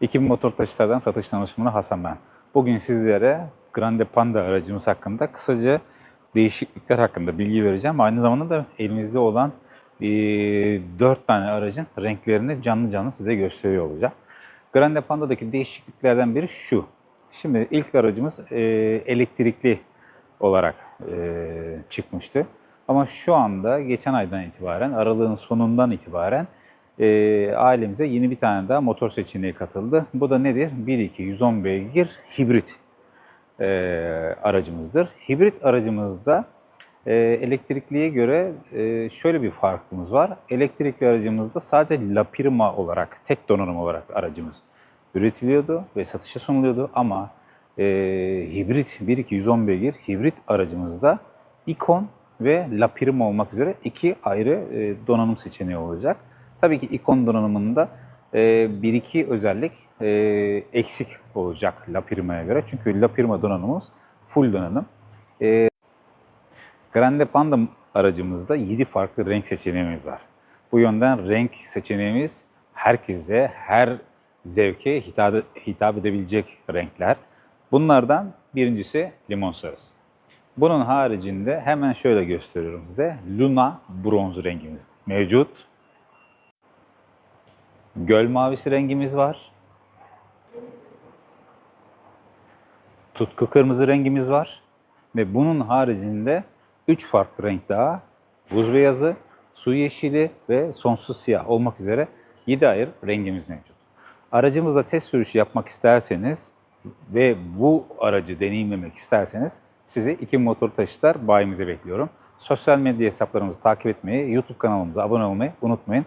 2000 motor taşıtlardan satış danışmanı Hasan ben. Bugün sizlere Grande Panda aracımız hakkında kısaca değişiklikler hakkında bilgi vereceğim. Aynı zamanda da elimizde olan e, 4 tane aracın renklerini canlı canlı size gösteriyor olacağım. Grande Panda'daki değişikliklerden biri şu. Şimdi ilk aracımız e, elektrikli olarak e, çıkmıştı. Ama şu anda geçen aydan itibaren, aralığın sonundan itibaren e, ailemize yeni bir tane daha motor seçeneği katıldı. Bu da nedir? 1.2 110 beygir hibrit e, aracımızdır. Hibrit aracımızda e, elektrikliye göre e, şöyle bir farkımız var. Elektrikli aracımızda sadece La Prima olarak, tek donanım olarak aracımız üretiliyordu ve satışa sunuluyordu. Ama e, hibrit 1.2 110 beygir hibrit aracımızda Icon ve La Prima olmak üzere iki ayrı e, donanım seçeneği olacak. Tabii ki Icon donanımında e, bir iki özellik e, eksik olacak La Prima'ya göre. Çünkü La Prima donanımımız full donanım. E, Grande Panda aracımızda 7 farklı renk seçeneğimiz var. Bu yönden renk seçeneğimiz herkese, her zevke hitap, hitap edebilecek renkler. Bunlardan birincisi limon sarısı. Bunun haricinde hemen şöyle gösteriyorum size. Luna bronz rengimiz mevcut. Göl mavisi rengimiz var. Tutku kırmızı rengimiz var. Ve bunun haricinde 3 farklı renk daha buz beyazı, su yeşili ve sonsuz siyah olmak üzere 7 ayrı rengimiz mevcut. Aracımızda test sürüşü yapmak isterseniz ve bu aracı deneyimlemek isterseniz sizi iki motor taşıtlar bayimize bekliyorum. Sosyal medya hesaplarımızı takip etmeyi, YouTube kanalımıza abone olmayı unutmayın.